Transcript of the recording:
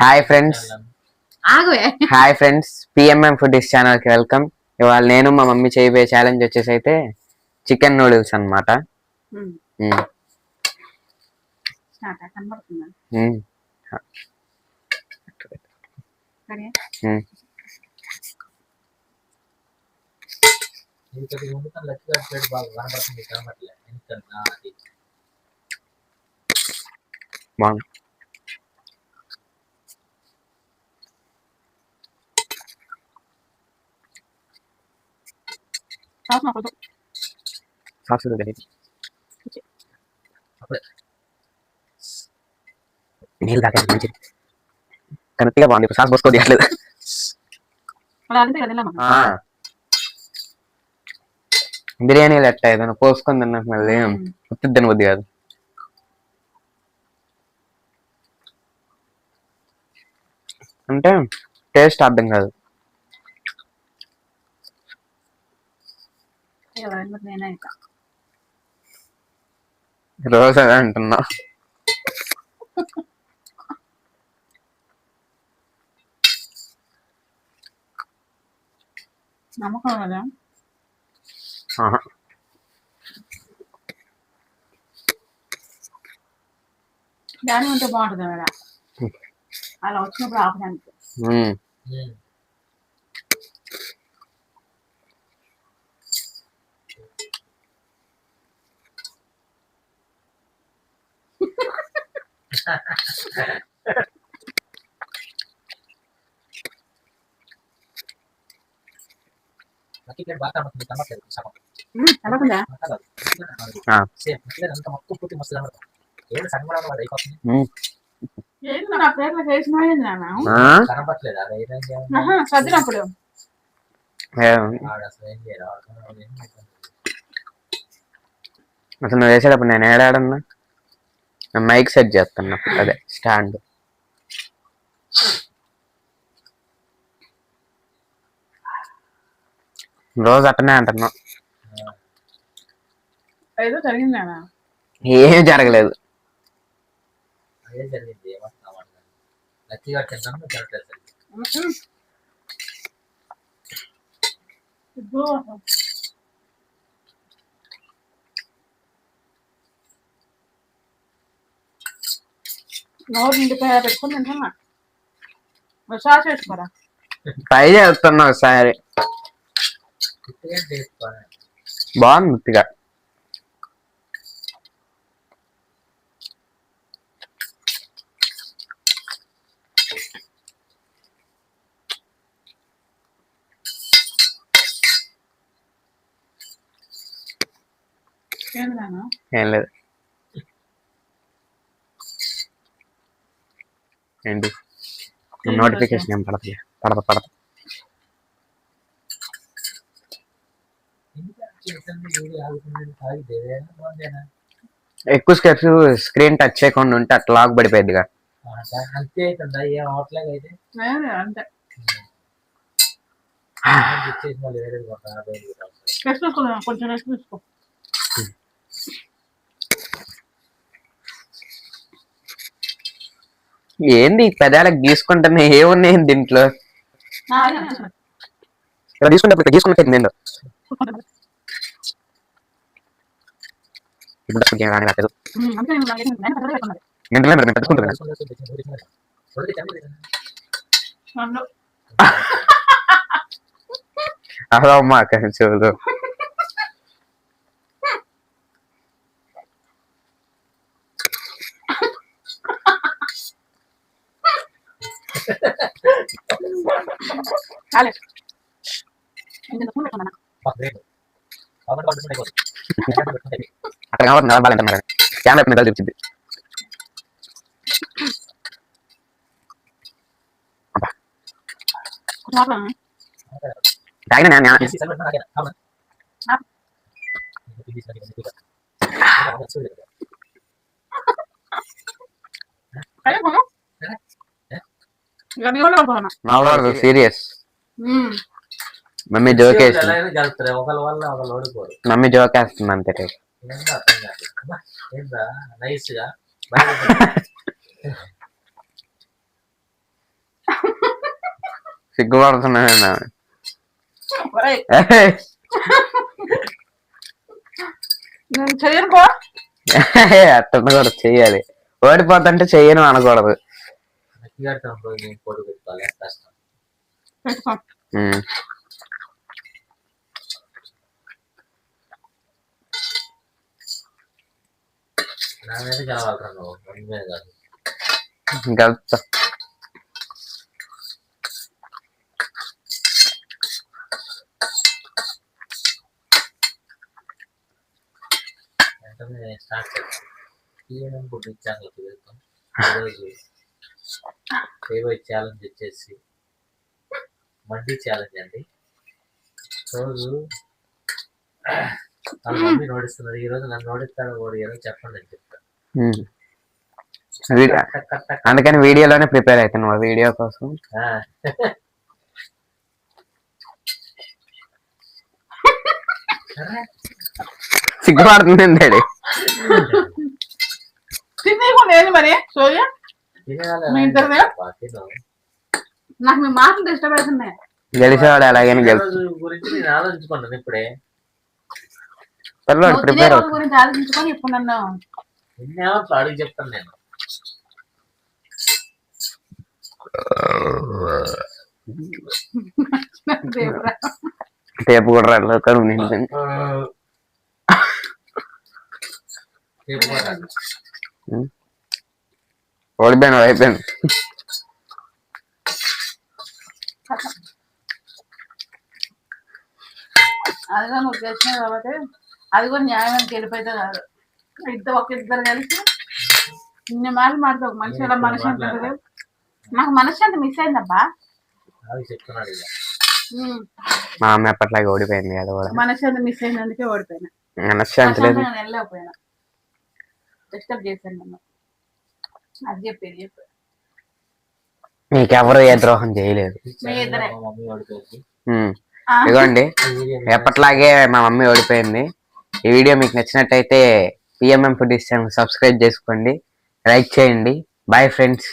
Hi friends hi friends PMM foodies ఛానల్కి welcome ఇవాళ నేను మా మమ్మీ చేయబోయే ఛాలెంజ్ వచ్చేసి అయితే చికెన్ నూడిల్స్ అనమాట స్టార్ట్ సాస్ నాకు వద్దు. సాస్ నీళ్ళు తాగా మంచిది కరెక్ట్గా బాగుంది ఇప్పుడు సాస్ పోసుకో తీయట్లేదు అలా బిర్యానీలు ఎట్ట ఏదైనా పోసుకొని తిన్నాక మళ్ళీ ఉత్తి తినబుద్ది కాదు అంటే టేస్ట్ అర్థం కాదు నేనే ఇంకా రోజు అదే అంటున్నా. నమ్మకం కదా. దాని ఉంటే బాగుంటుంది కదా? అలా వచ్చినప్పుడు ఆపడానికి. వాడు అసలు నువ్వు వేసేటప్పుడు నేను ఏడాడన్నా? మైక్ సెట్ చేస్తున్నా. అదే స్టాండ్ రోజు అట్టనే అంటున్నా. ఏం జరగలేదు. అదే నోరు నిండిపోయా పెట్టుకుని తింటున్నా మరి సాస్ వేసుకోరా? ట్రై చేస్తున్నా ఒకసారి. బాగుంది నాన్న? ఏం లేదు. ఏంటి? నోటిఫికేషన్ ఏం పడదు పడదు పడదు ఎక్కువ స్టెప్స్ స్క్రీన్ టచ్ చేయకుండా ఉంటే అట్లా లాగ్ పడిపోయిందిగా ఆ, దా- అంతే అవుతుందా ఏం అవట్లేదు అయితే లేదు, అంతే ఇచ్చేసి మళ్ళీ వేరే కొంటాను వేరే కొంటాను. రెస్ట్ తీసుకో నాన్న, కొంచెం రెస్ట్ తీసుకో ఏంది ఈ పెదాలకు గీసుకుంటున్నా ఏమున్నాయి దీంట్లో ఆ, అదే, అదే. ఇలా తీసుకుంటే ఇప్పుడు గీసుకుంటే నేను ఇప్పుడు అసలు ఏం రాని రాలేదు ఉమ్, అంతే నేను లాగేసి నేను కథలు పెట్టుకున్నాను. వెంటనే మరి నేను తీసుకుంటే తెచ్చింది, తెచ్చింది. ఒకటి తెచ్చింది, తెచ్చింది. నన్ను అలా అమ్మా చూడు అయిపోతుంది. అక్కడ కాబట్టి నలభై ఎంత మరి కెమెరా మీద చూపించింది చాపలా తాగిన నేను తీసి సైడ్ పెట్టినా నాకేనా? అవునా? ఆ. ఇంకా తీసి సైడ్ పెట్టినా నీకు. ఇంకా అవసరం చూడు ఇక్కడ. అదే పోను ఇక నీ వల్ల పోనా మా సీరియస్ mummy జోకేస్తుంది ఓడిపోరు. మమ్మీ జోకేస్తుంది అంతే ఏందా అర్థం కాదు. అబ్బా, ఏందా నైస్గా బయట సిగ్గుపడుతున్నా ఒరేయ్, నేను అట్ట కూడా చెయ్యాలి. ఓడిపోతుంటే చెయ్యను అనకూడదు. కష్టం. వెంటనే స్టార్ట్ చేస్తాం ఈయన ఫుడ్ వెళ్తాం ఈరోజు ఫేవరెట్ ఛాలెంజ్ వచ్చేసి మండీ ఛాలెంజ్ అండి. రోజు వాళ్ళ మమ్మీ నోడిస్తున్నారు ఈ రోజు నన్ను నోడిస్తాడు ఓడి ఏదో చెప్పండి అని టక్. అందుకని వీడియోలోనే ప్రిపేర్ అవుతున్నావు వీడియో కోసం. సిగ్గుపడుతుందండి డాడీ. ఏంది మరి సోయ నాకు మీ మాటలు డిస్టర్బ్ అవుతున్నాయి గెలిచేవాడు ఎలాగైనా రోజు గురించి నేను ఆలోచించుకున్నాను ఇప్పుడే. పిల్లవాడు ప్రిపేర్ గురించి ఆలోచించుకొని ఇప్పుడు నన్ను నిన్నేమో అడిగి చెప్తాను నేను. టేపు కూడా రాలేదు కడుపు నిండింది. రేపు పోతా. అదిగో నువ్వు చేసినావు కాబట్టి అది కూడా న్యాయమైన గెలిపైతే కాదు. ఇద్దరు ఒక ఇద్దరు కలిసి ఇన్ని మాటలు మాట్లాడు మనిషి ఎలా మనిషి ఉంటుంది నాకు మనసు అంత మిస్ అయిందబ్బా. మా అమ్మ ఎప్పట్లాగే ఓడిపోయింది అది కూడా. అంత మిస్ అయినందుకే ఓడిపోయినా. మనశ్శాంతి లేదు. నేను వెళ్ళకపోయినా. డిస్టర్బ్ చేశాను నన్ను. అది చెప్పేది చెప్పు మీకెవరు ఏ ద్రోహం చేయలేదు. ఇదిగోండి ఎప్పట్లాగే మా మమ్మీ ఓడిపోయింది. ఈ వీడియో మీకు నచ్చినట్టయితే పిఎంఎం ఫుడ్ ఛానల్ సబ్స్క్రైబ్ చేసుకోండి లైక్ చేయండి. Bye friends